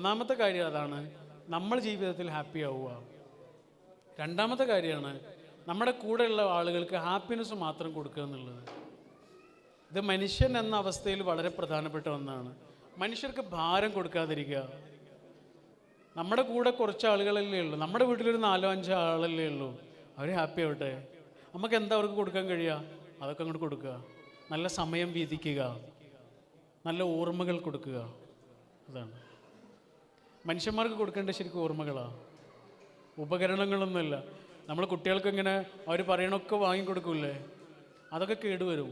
ഒന്നാമത്തെ കാര്യം അതാണ് നമ്മൾ ജീവിതത്തിൽ ഹാപ്പി ആവുക. രണ്ടാമത്തെ കാര്യമാണ് നമ്മുടെ കൂടെയുള്ള ആളുകൾക്ക് ഹാപ്പിനെസ് മാത്രം കൊടുക്കുക എന്നുള്ളത്. ഇത് മനുഷ്യൻ എന്ന അവസ്ഥയിൽ വളരെ പ്രധാനപ്പെട്ട ഒന്നാണ്. മനുഷ്യർക്ക് ഭാരം കൊടുക്കാതിരിക്കുക. നമ്മുടെ കൂടെ കുറച്ച് ആളുകളല്ലേ ഉള്ളൂ. നമ്മുടെ വീട്ടിലൊരു നാലോ അഞ്ചോ ആളല്ലേ ഉള്ളൂ. അവർ ഹാപ്പി ആവട്ടെ. നമുക്ക് എന്താ അവർക്ക് കൊടുക്കാൻ കഴിയുക? അതൊക്കെ അങ്ങോട്ട് കൊടുക്കുക. നല്ല സമയം വീതിക്കുക. നല്ല ഓർമ്മകൾ കൊടുക്കുക. അതാണ്. മനുഷ്യന്മാർക്ക് കൊടുക്കേണ്ട ശരിക്കും ഓർമ്മകളാണ് ഉപകരണങ്ങളൊന്നുമല്ല. നമ്മൾ കുട്ടികൾക്ക് ഇങ്ങനെ അവർ പറയണൊക്കെ വാങ്ങിക്കൊടുക്കൂലേ അതൊക്കെ കേടുവരും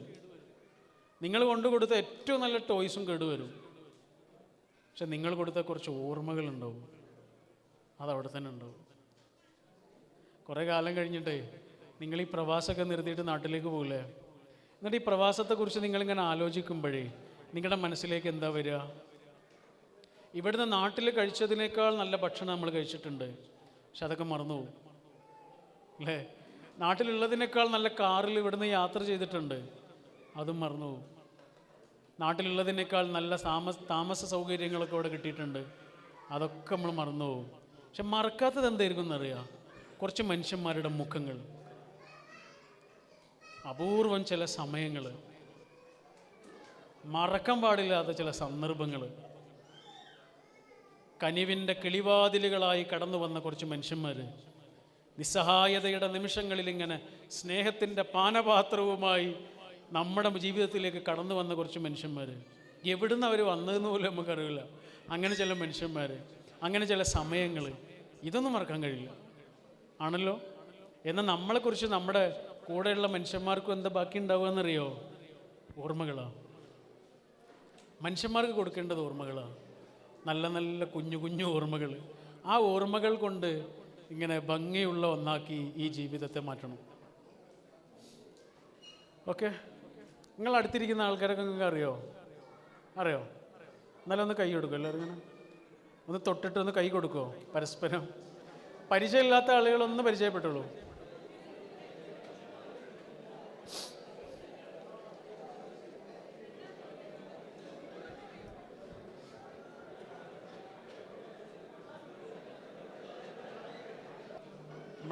നിങ്ങൾ കൊണ്ടു കൊടുത്ത ഏറ്റവും നല്ല ടോയ്സും കേടുവരും പക്ഷെ നിങ്ങൾ കൊടുത്ത കുറച്ച് ഓർമ്മകളുണ്ടാവും. അതവിടെ തന്നെ ഉണ്ടാവും. കുറേ കാലം കഴിഞ്ഞിട്ടേ നിങ്ങൾ ഈ പ്രവാസമൊക്കെ നിർത്തിയിട്ട് നാട്ടിലേക്ക് പോകില്ലേ എന്നിട്ട് ഈ പ്രവാസത്തെക്കുറിച്ച് നിങ്ങളിങ്ങനെ ആലോചിക്കുമ്പോഴേ നിങ്ങളുടെ മനസ്സിലേക്ക് എന്താ വരിക? ഇവിടുന്ന് നാട്ടിൽ കഴിച്ചതിനേക്കാൾ നല്ല ഭക്ഷണം നമ്മൾ കഴിച്ചിട്ടുണ്ട്. പക്ഷെ അതൊക്കെ മറന്നുപോകും. അല്ലേ? നാട്ടിലുള്ളതിനേക്കാൾ നല്ല കാറിൽ ഇവിടുന്ന് യാത്ര ചെയ്തിട്ടുണ്ട്. അതും മറന്നുപോകും. നാട്ടിലുള്ളതിനേക്കാൾ നല്ല താമസ താമസ സൗകര്യങ്ങളൊക്കെ ഇവിടെ കിട്ടിയിട്ടുണ്ട്. അതൊക്കെ നമ്മൾ മറന്നുപോകും. പക്ഷെ മറക്കാത്തത് എന്തായിരിക്കും എന്നറിയാം? കുറച്ച് മനുഷ്യന്മാരുടെ മുഖങ്ങൾ. അപൂർവം ചില സമയങ്ങൾ. മറക്കാൻ പാടില്ലാത്ത ചില സന്ദർഭങ്ങൾ. കനിവിന്റെ കിളിവാതിലുകളായി കടന്നു വന്ന കുറച്ച് മനുഷ്യന്മാർ നിസ്സഹായതയുടെ നിമിഷങ്ങളിൽ ഇങ്ങനെ സ്നേഹത്തിന്റെ പാനപാത്രവുമായി നമ്മുടെ ജീവിതത്തിലേക്ക് കടന്നു വന്ന കുറച്ച് മനുഷ്യന്മാർ എവിടുന്ന് അവർ വന്നതെന്ന് പോലും നമുക്കറിയില്ല. അങ്ങനെ ചില മനുഷ്യന്മാർ അങ്ങനെ ചില സമയങ്ങൾ ഇതൊന്നും മറക്കാൻ കഴിയില്ല. ആണല്ലോ? എന്നാൽ നമ്മളെക്കുറിച്ച് നമ്മുടെ കൂടെയുള്ള മനുഷ്യന്മാർക്കും എന്താ ബാക്കി ഉണ്ടാവുക എന്നറിയോ ഓർമ്മകളാണ് മനുഷ്യന്മാർക്ക് കൊടുക്കേണ്ടത് ഓർമ്മകളാണ് നല്ല നല്ല കുഞ്ഞു കുഞ്ഞു ഓർമ്മകൾ. ആ ഓർമ്മകൾ കൊണ്ട് ഇങ്ങനെ ഭംഗിയുള്ള ഒന്നാക്കി ഈ ജീവിതത്തെ മാറ്റണം. ഓക്കെ നിങ്ങൾ അടുത്തിരിക്കുന്ന ആൾക്കാരൊക്കെ നിങ്ങൾക്ക് അറിയോ? അറിയോ? എന്നാലും ഒന്ന് കൈ കൊടുക്കും എല്ലാവരും ഇങ്ങനെ. ഒന്ന് തൊട്ടിട്ട് ഒന്ന് കൈ കൊടുക്കുമോ പരസ്പരം. പരിചയമില്ലാത്ത ആളുകളൊന്ന് പരിചയപ്പെട്ടുള്ളൂ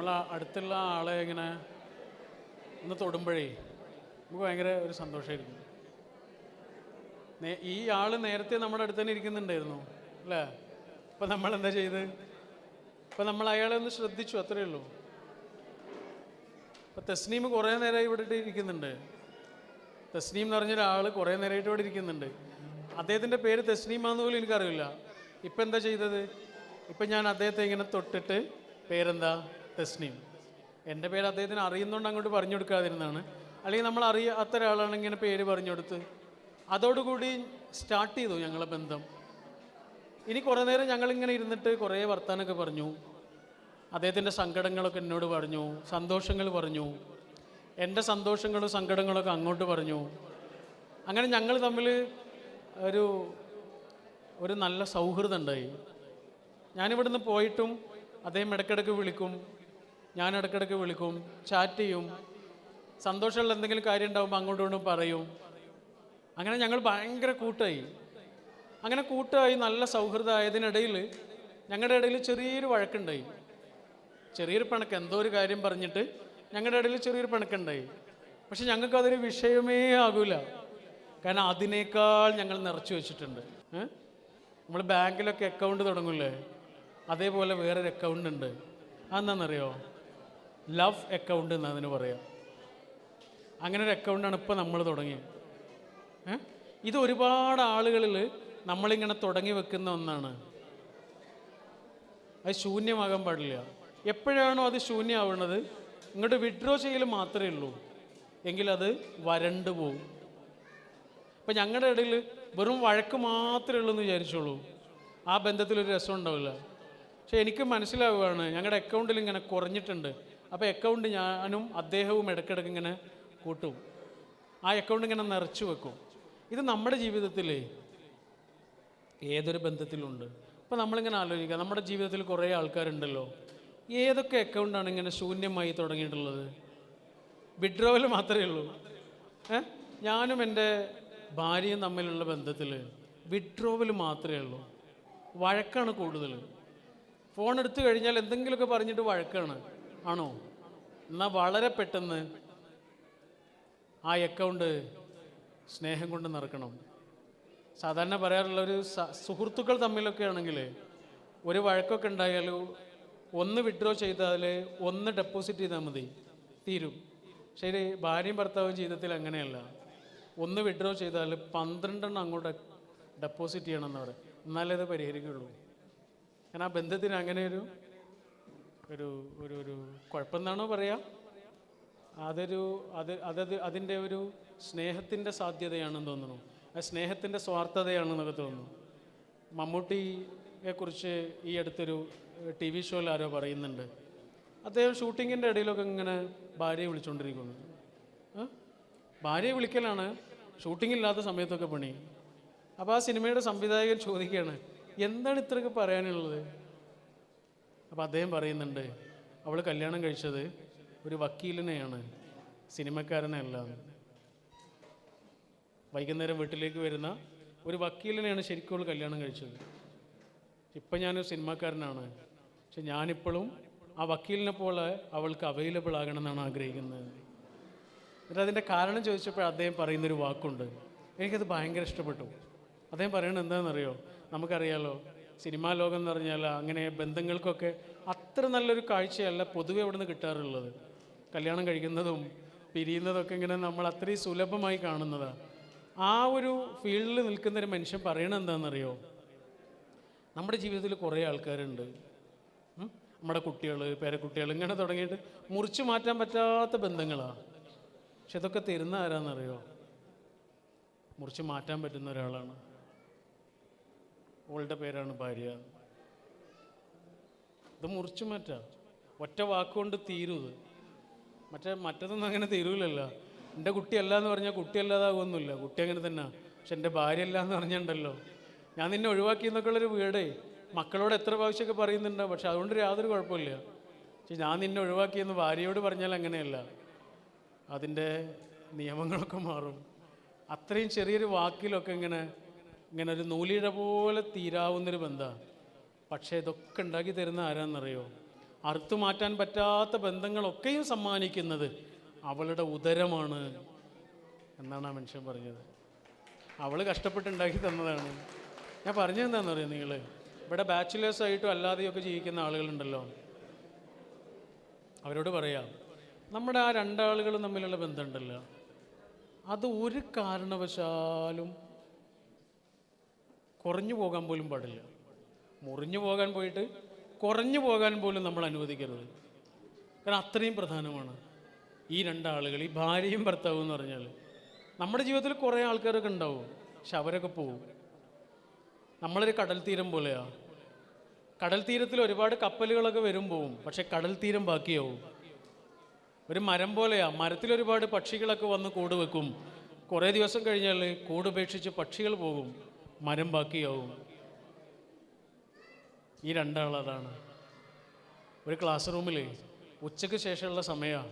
നമ്മൾ അടുത്തുള്ള ആളെ ഇങ്ങനെ ഒന്ന് തൊടുമ്പോഴേ നമുക്ക് ഭയങ്കര ഒരു സന്തോഷമായിരിക്കും നേ- ഈ ആൾ നേരത്തെ നമ്മുടെ അടുത്ത് തന്നെ ഇരിക്കുന്നുണ്ടായിരുന്നു അല്ലേ? ഇപ്പം നമ്മൾ എന്താ ചെയ്ത്? ഇപ്പം നമ്മൾ അയാളെ ഒന്ന് ശ്രദ്ധിച്ചു അത്രയേ ഉള്ളൂ. ഇപ്പം തസ്നീം കുറേ നേരമായി ഇവിടെ ഇരിക്കുന്നുണ്ട്. തസ്നീം എന്ന് പറഞ്ഞ ഒരാൾ കുറേ നേരമായിട്ട് ഇവിടെ ഇരിക്കുന്നുണ്ട്. അദ്ദേഹത്തിന്റെ പേര് തസ്നീമാന്ന് പോലും എനിക്കറിയില്ല. ഇപ്പം എന്താ ചെയ്തത്? ഇപ്പൊ ഞാൻ അദ്ദേഹത്തെ ഇങ്ങനെ തൊട്ടിട്ട് പേരെന്താ? തസ്നീം. എന്റെ പേര് അദ്ദേഹത്തിന് അറിയുന്നതുകൊണ്ട് അങ്ങോട്ട് പറഞ്ഞു കൊടുക്കാതിരുന്നതാണ്. അല്ലെങ്കിൽ നമ്മൾ അറിയാത്ത ഒരാളാണെങ്കിൽ ഇങ്ങനെ പേര് പറഞ്ഞു കൊടുത്ത്. അതോടുകൂടി സ്റ്റാർട്ട് ചെയ്തു ഞങ്ങളെ ബന്ധം. ഇനി കുറേ നേരം ഞങ്ങളിങ്ങനെ ഇരുന്നിട്ട് കുറേ വർത്താനൊക്കെ പറഞ്ഞു. അദ്ദേഹത്തിന്റെ സങ്കടങ്ങളൊക്കെ എന്നോട് പറഞ്ഞു. സന്തോഷങ്ങൾ പറഞ്ഞു. എന്റെ സന്തോഷങ്ങളും സങ്കടങ്ങളൊക്കെ അങ്ങോട്ട് പറഞ്ഞു. അങ്ങനെ ഞങ്ങൾ തമ്മിൽ ഒരു ഒരു നല്ല സൗഹൃദം ഉണ്ടായി. ഞാനിവിടുന്ന് പോയിട്ടും അദ്ദേഹം ഇടയ്ക്കിടയ്ക്ക് വിളിക്കും. ഞാൻ ഇടയ്ക്കിടയ്ക്ക് വിളിക്കും ചാറ്റ് ചെയ്യും. സന്തോഷമുള്ള എന്തെങ്കിലും കാര്യം ഉണ്ടാകുമ്പോൾ അങ്ങോട്ടും ഇങ്ങോട്ടും പറയും. അങ്ങനെ ഞങ്ങൾ ഭയങ്കര കൂട്ടായി. അങ്ങനെ കൂട്ടായി നല്ല സൗഹൃദമായതിനിടയിൽ ഞങ്ങളുടെ ഇടയിൽ ചെറിയൊരു വഴക്കുണ്ടായി. ചെറിയൊരു പണക്ക് എന്തോ ഒരു കാര്യം പറഞ്ഞിട്ട് ഞങ്ങളുടെ ഇടയിൽ ചെറിയൊരു പിണക്കുണ്ടായി. പക്ഷെ ഞങ്ങൾക്ക് അതൊരു വിഷയമേ ആകൂല. കാരണം അതിനേക്കാൾ ഞങ്ങൾ നിറച്ചു വെച്ചിട്ടുണ്ട്. നമ്മൾ ബാങ്കിലൊക്കെ അക്കൗണ്ട് തുടങ്ങില്ലേ? അതേപോലെ വേറൊരു അക്കൗണ്ട് ഉണ്ട്. അതെന്താണെന്നറിയോ ലവ് അക്കൗണ്ട് എന്ന് അതിന് പറയാം അങ്ങനെ ഒരു അക്കൗണ്ടാണ് ഇപ്പോൾ നമ്മൾ തുടങ്ങിയത്. ഇത് ഒരുപാട് ആളുകളിൽ നമ്മളിങ്ങനെ തുടങ്ങി വെക്കുന്ന ഒന്നാണ്. അത് ശൂന്യമാകാൻ പാടില്ല. എപ്പോഴാണോ അത് ശൂന്യമാവുന്നത് ഇങ്ങോട്ട് വിഡ്രോ ചെയ്യൽ മാത്രമേ ഉള്ളൂ. എങ്കിലത് വരണ്ടു പോകും അപ്പം ഞങ്ങളുടെ ഇടയിൽ വെറും വഴക്ക് മാത്രമേ ഉള്ളൂ എന്ന് വിചാരിച്ചോളൂ. ആ ബന്ധത്തിൽ ഒരു രസം ഉണ്ടാവില്ല. പക്ഷേ എനിക്ക് മനസ്സിലാവുകയാണ് ഞങ്ങളുടെ അക്കൗണ്ടിൽ ഇങ്ങനെ കുറഞ്ഞിട്ടുണ്ട്. അപ്പോൾ അക്കൗണ്ട് ഞാനും അദ്ദേഹവും ഇടയ്ക്കിടയ്ക്ക് ഇങ്ങനെ കൂട്ടും. ആ അക്കൗണ്ട് ഇങ്ങനെ നിറച്ചു വെക്കും. ഇത് നമ്മുടെ ജീവിതത്തിൽ ഏതൊരു ബന്ധത്തിലുണ്ട്? അപ്പോൾ നമ്മളിങ്ങനെ ആലോചിക്കുക നമ്മുടെ ജീവിതത്തിൽ കുറേ ആൾക്കാരുണ്ടല്ലോ. ഏതൊക്കെ അക്കൗണ്ടാണ് ഇങ്ങനെ ശൂന്യമായി തുടങ്ങിയിട്ടുള്ളത്? വിഡ്രോവൽ മാത്രമേ ഉള്ളൂ. ഏ? ഞാനും എന്റെ ഭാര്യയും തമ്മിലുള്ള ബന്ധത്തിൽ വിഡ്രോവൽ മാത്രമേ ഉള്ളൂ. വഴക്കാണ് കൂടുതൽ ഫോൺ എടുത്തു കഴിഞ്ഞാൽ എന്തെങ്കിലുമൊക്കെ പറഞ്ഞിട്ട് വഴക്കാണ്. ആണോ? എന്നാൽ വളരെ പെട്ടെന്ന് ആ അക്കൗണ്ട് സ്നേഹം കൊണ്ട് നിറക്കണം സാധാരണ പറയാറുള്ള ഒരു സുഹൃത്തുക്കൾ തമ്മിലൊക്കെ ആണെങ്കിൽ ഒരു വഴക്കൊക്കെ ഉണ്ടായാൽ ഒന്ന് വിഡ്രോ ചെയ്താൽ ഒന്ന് ഡെപ്പോസിറ്റ് ചെയ്താൽ മതി. തീരും. ശരി ഭാര്യയും ഭർത്താവും ജീവിതത്തിൽ അങ്ങനെയല്ല. ഒന്ന് വിഡ്രോ ചെയ്താൽ പന്ത്രണ്ടെണ്ണം അങ്ങോട്ട് ഡെപ്പോസിറ്റ് ചെയ്യണമെന്ന് പറയും. എന്നാലേ അത് പരിഹരിക്കുള്ളൂ. കാരണം ആ ബന്ധത്തിന് അങ്ങനെ ഒരു ഒരു ഒരു ഒരു കുഴപ്പമെന്നാണോ പറയാ? അതൊരു അത് അതത് അതിന്റെ ഒരു സ്നേഹത്തിന്റെ സാധ്യതയാണെന്ന് തോന്നുന്നു. ആ സ്നേഹത്തിന്റെ സ്വാർത്ഥതയാണെന്നൊക്കെ തോന്നുന്നു. മമ്മൂട്ടിയെ കുറിച്ച് ഈ അടുത്തൊരു ടി വി ഷോയിൽ ആരോ പറയുന്നുണ്ട്. അദ്ദേഹം ഷൂട്ടിങ്ങിന്റെ ഇടയിലൊക്കെ ഇങ്ങനെ ഭാര്യയെ വിളിച്ചുകൊണ്ടിരിക്കുന്നു ഭാര്യയെ വിളിക്കലാണ്. ഷൂട്ടിംഗ് ഇല്ലാത്ത സമയത്തൊക്കെ പണി. അപ്പോൾ ആ സിനിമയുടെ സംവിധായകൻ ചോദിക്കുകയാണ് എന്താണ് ഇത്രയൊക്കെ പറയാനുള്ളത്? അപ്പോൾ അദ്ദേഹം പറയുന്നുണ്ട് അവൾ കല്യാണം കഴിച്ചത് ഒരു വക്കീലിനെയാണ് സിനിമക്കാരനെയല്ല വൈകുന്നേരം വീട്ടിലേക്ക് വരുന്ന ഒരു വക്കീലിനെയാണ് ശരിക്കും അവൾ കല്യാണം കഴിച്ചത്. ഇപ്പം ഞാനൊരു സിനിമാക്കാരനാണ്. പക്ഷെ ഞാനിപ്പോഴും ആ വക്കീലിനെ പോലെ അവൾക്ക് അവൈലബിൾ ആകണമെന്നാണ് ആഗ്രഹിക്കുന്നത്. എന്നിട്ട് അതിന്റെ കാരണം ചോദിച്ചപ്പോൾ അദ്ദേഹം പറയുന്നൊരു വാക്കുണ്ട്. എനിക്കത് ഭയങ്കര ഇഷ്ടപ്പെട്ടു. അദ്ദേഹം പറയണത് എന്താണെന്നറിയോ? നമുക്കറിയാലോ സിനിമാ ലോകം എന്ന് പറഞ്ഞാൽ അങ്ങനെ ബന്ധങ്ങൾക്കൊക്കെ അത്ര നല്ലൊരു കാഴ്ചയല്ല പൊതുവെ അവിടെ നിന്ന് കിട്ടാറുള്ളത്. കല്യാണം കഴിക്കുന്നതും പിരിയുന്നതൊക്കെ ഇങ്ങനെ നമ്മൾ അത്രയും സുലഭമായി കാണുന്നതാണ് ആ ഒരു ഫീൽഡിൽ നിൽക്കുന്ന ഒരു മനുഷ്യൻ പറയണത് എന്താണെന്നറിയോ? നമ്മുടെ ജീവിതത്തിൽ കുറേ ആൾക്കാരുണ്ട്? നമ്മുടെ കുട്ടികൾ പേരക്കുട്ടികൾ ഇങ്ങനെ തുടങ്ങിയിട്ട് മുറിച്ചു മാറ്റാൻ പറ്റാത്ത ബന്ധങ്ങളാണ് പക്ഷെ ഇതൊക്കെ തരുന്ന ആരാന്നറിയോ? മുറിച്ച് മാറ്റാൻ പറ്റുന്ന ഒരാളാണ്. ഓളുടെ പേരാണ് ഭാര്യ. ഇത് മുറിച്ചു മാറ്റാം. ഒറ്റ വാക്കുകൊണ്ട് തീരും ഇത്. മറ്റേ മറ്റതൊന്നും അങ്ങനെ തീരൂലല്ലോ. എന്റെ കുട്ടിയല്ല എന്ന് പറഞ്ഞാൽ കുട്ടിയല്ലാതാകുമൊന്നുമില്ല കുട്ടി അങ്ങനെ തന്നെ. പക്ഷെ എന്റെ ഭാര്യ അല്ല എന്ന് പറഞ്ഞിട്ടുണ്ടല്ലോ. ഞാൻ നിന്നെ ഒഴിവാക്കി എന്നൊക്കെ ഉള്ളൊരു വീടേ. മക്കളോട് എത്ര പ്രാവശ്യമൊക്കെ പറയുന്നുണ്ടോ? പക്ഷെ അതുകൊണ്ട് യാതൊരു കുഴപ്പമില്ല. പക്ഷെ ഞാൻ നിന്നെ ഒഴിവാക്കിയെന്ന് ഭാര്യയോട് പറഞ്ഞാൽ അങ്ങനെയല്ല. അതിന്റെ നിയമങ്ങളൊക്കെ മാറും. അത്രയും ചെറിയൊരു വാക്കിലൊക്കെ ഇങ്ങനെ ഇങ്ങനെ ഒരു നൂലിഴ പോലെ തീരാവുന്നൊരു ബന്ധമാണ് പക്ഷേ ഇതൊക്കെ ഉണ്ടാക്കി തരുന്ന ആരാന്നറിയോ? അറുത്തു മാറ്റാൻ പറ്റാത്ത ബന്ധങ്ങളൊക്കെയും സമ്മാനിക്കുന്നത് അവളുടെ ഉദരമാണ് എന്നാണ് ആ മനുഷ്യൻ പറഞ്ഞത്. അവൾ കഷ്ടപ്പെട്ടുണ്ടാക്കി തന്നതാണ്. ഞാൻ പറഞ്ഞതെന്താണെന്ന് അറിയാം നിങ്ങൾ ഇവിടെ ബാച്ചിലേഴ്സ് ആയിട്ടും അല്ലാതെയൊക്കെ ജീവിക്കുന്ന ആളുകളുണ്ടല്ലോ. അവരോട് പറയാം നമ്മുടെ ആ രണ്ടാളുകളും തമ്മിലുള്ള ബന്ധമുണ്ടല്ലോ. അത് ഒരു കാരണവശാലും കുറഞ്ഞു പോകാൻ പോലും പാടില്ല. മുറിഞ്ഞു പോകാൻ പോയിട്ട് കുറഞ്ഞു പോകാൻ പോലും നമ്മൾ അനുവദിക്കരുത്. കാരണം അത്രയും പ്രധാനമാണ്. ഈ രണ്ടാളുകൾ ഈ ഭാര്യയും ഭർത്താവും എന്ന് പറഞ്ഞാൽ നമ്മുടെ ജീവിതത്തിൽ കുറേ ആൾക്കാരൊക്കെ ഉണ്ടാവും. പക്ഷെ അവരൊക്കെ പോവും. നമ്മളൊരു കടൽ തീരം പോലെയാണ് കടൽ തീരത്തിൽ ഒരുപാട് കപ്പലുകളൊക്കെ വരും പോവും. പക്ഷെ കടൽ തീരം ബാക്കിയാവും. ഒരു മരം പോലെയാ. മരത്തിൽ ഒരുപാട് പക്ഷികളൊക്കെ വന്ന് കൂട് വെക്കും. കുറേ ദിവസം കഴിഞ്ഞാൽ കൂട് ഉപേക്ഷിച്ച് പക്ഷികൾ പോകും. മരം ബാക്കിയാവും. ഈ രണ്ടാളതാണ്. ഒരു ക്ലാസ് റൂമിൽ ഉച്ചയ്ക്ക് ശേഷമുള്ള സമയമാണ്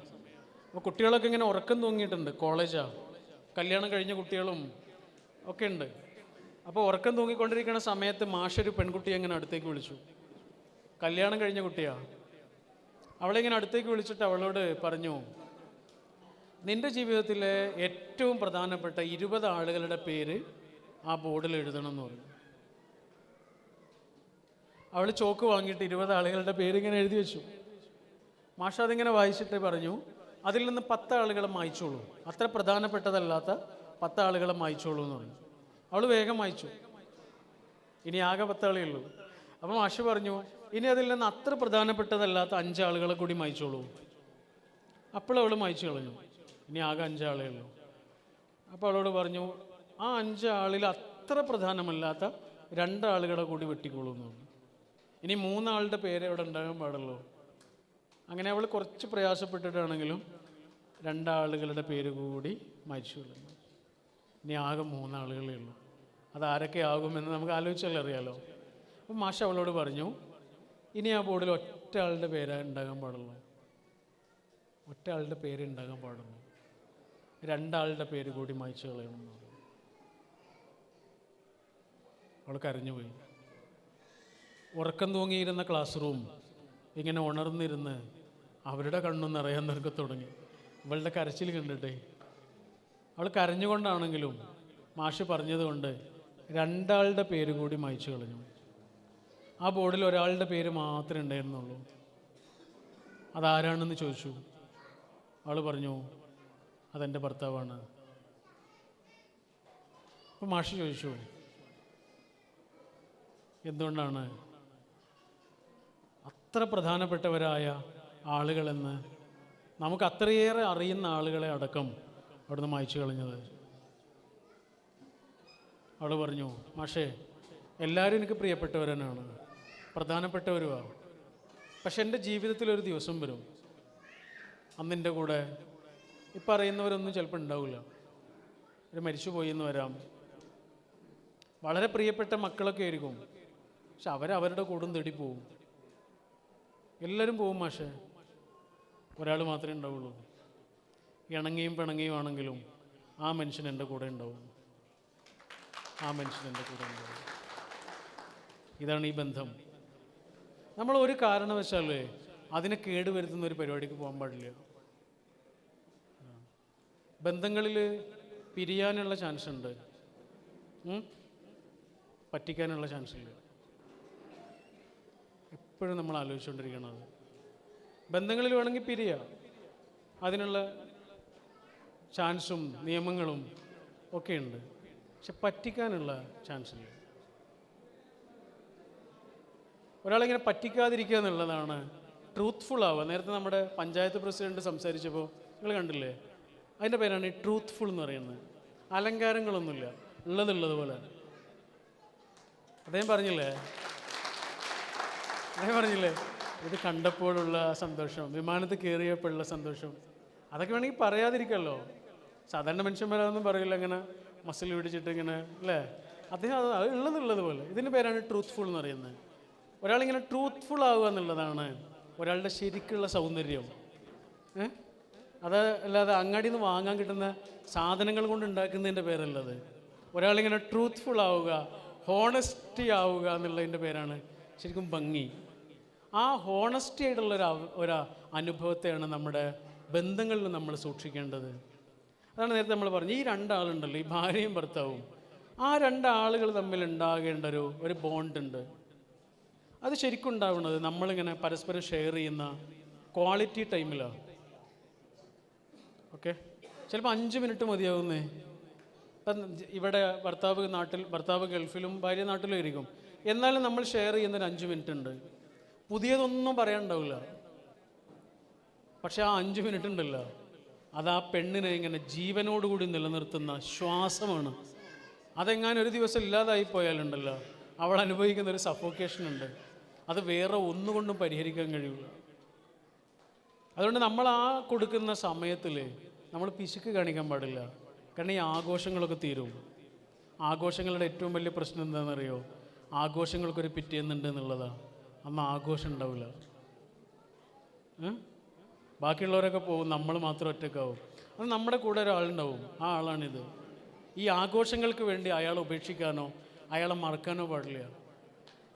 അപ്പോൾ കുട്ടികളൊക്കെ ഇങ്ങനെ ഉറക്കം തൂങ്ങിയിട്ടുണ്ട്. കോളേജാ. കല്യാണം കഴിഞ്ഞ കുട്ടികളും ഒക്കെ ഉണ്ട്. അപ്പോൾ ഉറക്കം തൂങ്ങിക്കൊണ്ടിരിക്കുന്ന സമയത്ത് മാഷൊരു പെൺകുട്ടിയെ ഇങ്ങനെ അടുത്തേക്ക് വിളിച്ചു. കല്യാണം കഴിഞ്ഞ കുട്ടിയാ. അവളെ ഇങ്ങനെ അടുത്തേക്ക് വിളിച്ചിട്ട് അവളോട് പറഞ്ഞു നിന്റെ ജീവിതത്തിലെ ഏറ്റവും പ്രധാനപ്പെട്ട ഇരുപത് ആളുകളുടെ പേര് ആ ബോർഡിൽ എഴുതണം എന്ന് പറഞ്ഞു. അവൾ ചോക്ക് വാങ്ങിയിട്ട് ഇരുപത് ആളുകളുടെ പേര് ഇങ്ങനെ എഴുതി വെച്ചു. മാഷ അതിങ്ങനെ വായിച്ചിട്ട് പറഞ്ഞു അതിൽ നിന്ന് പത്ത് ആളുകളെ മായ്ച്ചോളൂ. അത്ര പ്രധാനപ്പെട്ടതല്ലാത്ത പത്ത് ആളുകളെ മായ്ച്ചോളൂ എന്ന് പറഞ്ഞു. അവൾ വേഗം വായിച്ചു ഇനി ആകെ പത്താളേ ഉള്ളൂ. അപ്പം മാഷ് പറഞ്ഞു ഇനി അതിൽ നിന്ന് അത്ര പ്രധാനപ്പെട്ടതല്ലാത്ത അഞ്ചാളുകളെ കൂടി മായ്ച്ചോളൂ. അപ്പോൾ അവൾ മായ്ച്ചു കളഞ്ഞു. ഇനി ആകെ അഞ്ചാളേ ഉള്ളൂ. അപ്പോൾ അവളോട് പറഞ്ഞു ആ അഞ്ചാളിൽ അത്ര പ്രധാനമല്ലാത്ത രണ്ടാളുകളെ കൂടി വെട്ടിക്കോളൂ എന്ന് പറഞ്ഞു ഇനി മൂന്നാളുടെ പേര് അവിടെ ഉണ്ടാകാൻ പാടുള്ളൂ? അങ്ങനെ അവൾ കുറച്ച് പ്രയാസപ്പെട്ടിട്ടാണെങ്കിലും രണ്ടാളുകളുടെ പേര് കൂടി മരിച്ചു കളഞ്ഞു ഇനി ആകെ മൂന്നാളുകളേ ഉള്ളൂ. അതാരൊക്കെ ആകുമെന്ന് നമുക്ക് ആലോചിച്ചാലേ അറിയാലോ. അപ്പം മാഷ അവളോട് പറഞ്ഞു ഇനി ആ ബോർഡിൽ ഒറ്റ ആളുടെ പേരാ ഉണ്ടാകാൻ പാടുള്ളൂ. ഒറ്റ ആളുടെ പേര് ഉണ്ടാകാൻ പാടുള്ളൂ. രണ്ടാളുടെ പേര് കൂടി മായ്ച്ചു കളയണമെന്ന് അവൾ കരഞ്ഞുപോയി. ഉറക്കം തൂങ്ങിയിരുന്ന ക്ലാസ് റൂം ഇങ്ങനെ ഉണർന്നിരുന്ന് അവരുടെ കണ്ണു നിറയാൻ നിറക്കെ തുടങ്ങി. ഇവളുടെ കരച്ചിൽ കണ്ടിട്ടേ. അവൾ കരഞ്ഞുകൊണ്ടാണെങ്കിലും മാഷ് പറഞ്ഞതുകൊണ്ട് രണ്ടാളുടെ പേര് കൂടി മായ്ച്ചു കളഞ്ഞു. ആ ബോർഡിൽ ഒരാളുടെ പേര് മാത്രമേ ഉണ്ടായിരുന്നുള്ളൂ. അതാരാണെന്ന് ചോദിച്ചു. അവൾ പറഞ്ഞു അതെന്റെ ഭർത്താവാണ്. അപ്പോൾ മാഷ് ചോദിച്ചു എന്തുകൊണ്ടാണ്? അത്ര പ്രധാനപ്പെട്ടവരായ ആളുകളെന്ന് നമുക്ക് അത്രയേറെ അറിയുന്ന ആളുകളെ അടക്കം അവിടുന്ന് മായ്ച്ചു കളഞ്ഞത്. അവൾ പറഞ്ഞു മാഷേ എല്ലാവരും എനിക്ക് പ്രിയപ്പെട്ടവരനാണ് പ്രധാനപ്പെട്ടവരുമാണ് പക്ഷെ എന്റെ ജീവിതത്തിൽ ഒരു ദിവസം വരും. അന്നെന്റെ കൂടെ ഇപ്പം അറിയുന്നവരൊന്നും ചിലപ്പോൾ ഉണ്ടാവില്ല. ഒരു മരിച്ചുപോയി എന്ന് വരാം. വളരെ പ്രിയപ്പെട്ട മക്കളൊക്കെ ആയിരിക്കും. പക്ഷെ അവരവരുടെ കൂടും തേടി പോവും. എല്ലാവരും പോവും മാഷേ. ഒരാൾ മാത്രമേ ഉണ്ടാവുള്ളൂ. ഇണങ്ങിയും പിണങ്ങിയും ആണെങ്കിലും ആ മനുഷ്യൻ എന്റെ കൂടെ ഉണ്ടാവും. ആ മനുഷ്യൻ എന്റെ കൂടെ ഉണ്ടാവും. ഇതാണ് ഈ ബന്ധം. നമ്മൾ ഒരു കാരണവശാലേ അതിനെ കേടുവരുത്തുന്ന ഒരു പരിപാടിക്ക് പോകാൻ പാടില്ല. ബന്ധങ്ങളിൽ പിരിയാനുള്ള ചാൻസ് ഉണ്ട്. പറ്റിക്കാനുള്ള ചാൻസ് ഇല്ല. എപ്പോഴും നമ്മൾ ആലോചിച്ചുകൊണ്ടിരിക്കുന്നത് ബന്ധങ്ങളിൽ വേണമെങ്കിൽ പിരിയുക അതിനുള്ള ചാൻസും നിയമങ്ങളും ഒക്കെ ഉണ്ട് പക്ഷെ പറ്റിക്കാനുള്ള ചാൻസ് ഇല്ല ഒരാളിങ്ങനെ പറ്റിക്കാതിരിക്കുക എന്നുള്ളതാണ് ട്രൂത്ത്ഫുൾ ആവുക. നേരത്തെ നമ്മുടെ പഞ്ചായത്ത് പ്രസിഡന്റ് സംസാരിച്ചപ്പോൾ നിങ്ങൾ കണ്ടില്ലേ? അതിന്റെ പേരാണ് ഈ ട്രൂത്ത്ഫുൾ എന്ന് പറയുന്നത്. അലങ്കാരങ്ങളൊന്നുമില്ല. ഉള്ളതുള്ളത് പോലെ അദ്ദേഹം പറഞ്ഞില്ലേ? അദ്ദേഹം പറഞ്ഞില്ലേ ഇത് കണ്ടപ്പോഴുള്ള സന്തോഷം വിമാനത്തിൽ കയറിയപ്പോഴുള്ള സന്തോഷം. അതൊക്കെ വേണമെങ്കിൽ പറയാതിരിക്കല്ലോ. സാധാരണ മനുഷ്യന്മാരൊന്നും പറയില്ല ഇങ്ങനെ മസിൽ പിടിച്ചിട്ട് ഇങ്ങനെ അല്ലേ? അദ്ദേഹം അത് ഉള്ളതുള്ളത് പോലെ. ഇതിന്റെ പേരാണ് ട്രൂത്ത്ഫുൾ എന്ന് പറയുന്നത്. ഒരാളിങ്ങനെ ട്രൂത്ത്ഫുൾ ആവുക എന്നുള്ളതാണ് ഒരാളുടെ ശരിക്കുള്ള സൗന്ദര്യം. അത് അല്ലാതെ അങ്ങാടിയിൽ നിന്ന് വാങ്ങാൻ കിട്ടുന്ന സാധനങ്ങൾ കൊണ്ട് ഉണ്ടാക്കുന്നതിന്റെ പേരല്ലത്. ഒരാളിങ്ങനെ ട്രൂത്ത്ഫുൾ ആവുക ഹോണസ്റ്റി ആവുക എന്നുള്ളതിന്റെ പേരാണ് ശരിക്കും ഭംഗി. ആ ഹോണസ്റ്റി ആയിട്ടുള്ള ഒരു ഒരു അനുഭവത്തെയാണ് നമ്മുടെ ബന്ധങ്ങളിൽ നമ്മൾ സൂക്ഷിക്കേണ്ടത്. അതാണ് നേരത്തെ നമ്മൾ പറഞ്ഞു ഈ രണ്ടാളുണ്ടല്ലോ ഈ ഭാര്യയും ഭർത്താവും. ആ രണ്ടാളുകൾ തമ്മിൽ ഉണ്ടാകേണ്ട ഒരു ഒരു ബോണ്ട് ഉണ്ട്. അത് ശരിക്കും ഉണ്ടാവുന്നത് നമ്മളിങ്ങനെ പരസ്പരം ഷെയർ ചെയ്യുന്ന ക്വാളിറ്റി ടൈമിലാണ് ഓക്കെ ചിലപ്പോൾ അഞ്ച് മിനിറ്റ് മതിയാവുന്നേ. ഇപ്പം ഇവിടെ ഭർത്താവ് നാട്ടിൽ ഭർത്താവ് ഗൾഫിലും ഭാര്യ നാട്ടിലും ആയിരിക്കും. എന്നാലും നമ്മൾ ഷെയർ ചെയ്യുന്നൊരു അഞ്ച് മിനിറ്റ് ഉണ്ട്. പുതിയതൊന്നും പറയാനുണ്ടാവില്ല. പക്ഷെ ആ അഞ്ച് മിനിറ്റ് ഉണ്ടല്ലോ. അത് ആ പെണ്ണിനെ ഇങ്ങനെ ജീവനോടുകൂടി നിലനിർത്തുന്ന ശ്വാസമാണ്. അതെങ്ങാനും ഒരു ദിവസം ഇല്ലാതായി പോയാലുണ്ടല്ലോ. അവൾ അനുഭവിക്കുന്ന ഒരു സഫോക്കേഷൻ ഉണ്ട്. അത് വേറെ ഒന്നുകൊണ്ടും പരിഹരിക്കാൻ കഴിയില്ല അതുകൊണ്ട് നമ്മൾ ആ കൊടുക്കുന്ന സമയത്തിൽ നമ്മൾ പിശുക്ക് കാണിക്കാൻ പാടില്ല. കാരണം ഈ ആഘോഷങ്ങളൊക്കെ തീരും. ആഘോഷങ്ങളുടെ ഏറ്റവും വലിയ പ്രശ്നം എന്താണെന്നറിയോ? ആഘോഷങ്ങൾക്കൊരു പിറ്റേന്നുണ്ട് എന്നുള്ളതാണ്. അന്ന് ആഘോഷം ഉണ്ടാവില്ല ബാക്കിയുള്ളവരൊക്കെ പോകും നമ്മൾ മാത്രം ഒറ്റക്കാവും. അത് നമ്മുടെ കൂടെ ഒരാളുണ്ടാവും ആ ആളാണിത്. ഈ ആഘോഷങ്ങൾക്ക് വേണ്ടി അയാൾ ഉപേക്ഷിക്കാനോ അയാളെ മറക്കാനോ പാടില്ല.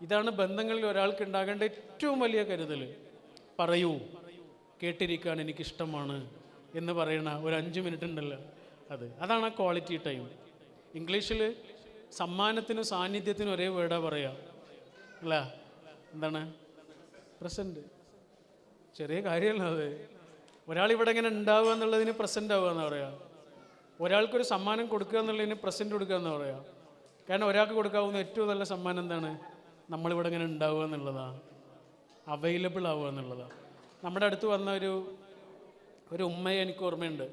ഇതാണ് ബന്ധങ്ങളിൽ ഒരാൾക്ക് ഉണ്ടാകേണ്ട ഏറ്റവും വലിയ കരുതൽ പറയൂ കേട്ടിരിക്കാൻ എനിക്കിഷ്ടമാണ് എന്ന് പറയണ ഒരു അഞ്ച് മിനിറ്റ് ഉണ്ടല്ലോ അത്. അതാണ് ആ ക്വാളിറ്റി ടൈം ഇംഗ്ലീഷിൽ സമ്മാനത്തിനും സാന്നിധ്യത്തിനും ഒരേ വേർഡാ പറയാ. അല്ല? എന്താണ്? പ്രസന്റ് ചെറിയ കാര്യമല്ല അത്. ഒരാൾ ഇവിടെ ഇങ്ങനെ ഉണ്ടാവുക എന്നുള്ളതിന് പ്രസന്റ് ആവുക എന്ന് പറയുക ഒരാൾക്കൊരു സമ്മാനം കൊടുക്കുക എന്നുള്ളതിന് പ്രസന്റ് കൊടുക്കുക എന്ന് പറയുക കാരണം ഒരാൾക്ക് കൊടുക്കാവുന്ന ഏറ്റവും നല്ല സമ്മാനം എന്താണ്? നമ്മളിവിടെ ഇങ്ങനെ ഉണ്ടാവുക എന്നുള്ളതാണ് അവൈലബിൾ ആവുക എന്നുള്ളതാണ് നമ്മുടെ അടുത്ത് വന്ന ഒരു ഒരു ഉമ്മയെ എനിക്ക് ഓർമ്മയുണ്ട്.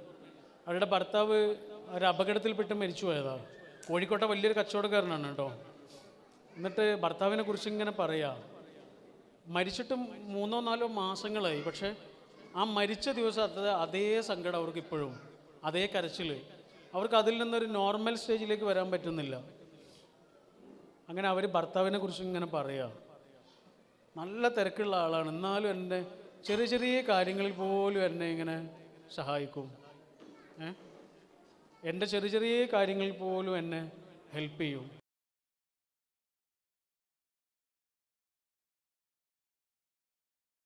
അവരുടെ ഭർത്താവ് ഒരു അപകടത്തിൽപ്പെട്ട് മരിച്ചു പോയതാണ് കോഴിക്കോട്ടെ വലിയൊരു കച്ചവടക്കാരനാണ് കേട്ടോ. എന്നിട്ട് ഭർത്താവിനെ കുറിച്ച് ഇങ്ങനെ പറയാ. മരിച്ചിട്ടും മൂന്നോ നാലോ മാസങ്ങളായി. പക്ഷേ ആ മരിച്ച ദിവസം അത് സങ്കടം അവർക്ക് ഇപ്പോഴും. അതേ കരച്ചിൽ അവർക്ക് അതിൽ നിന്നൊരു നോർമൽ സ്റ്റേജിലേക്ക് വരാൻ പറ്റുന്നില്ല. അങ്ങനെ അവർ ഭർത്താവിനെ കുറിച്ച് ഇങ്ങനെ പറയാ. നല്ല തിരക്കുള്ള ആളാണ്. എന്നാലും എന്നെ ചെറിയ ചെറിയ കാര്യങ്ങളിൽ പോലും എന്നെ ഇങ്ങനെ സഹായിക്കും. ഏ? എന്റെ ചെറിയ ചെറിയ കാര്യങ്ങളിൽ പോലും എന്നെ ഹെൽപ്പ് ചെയ്യും.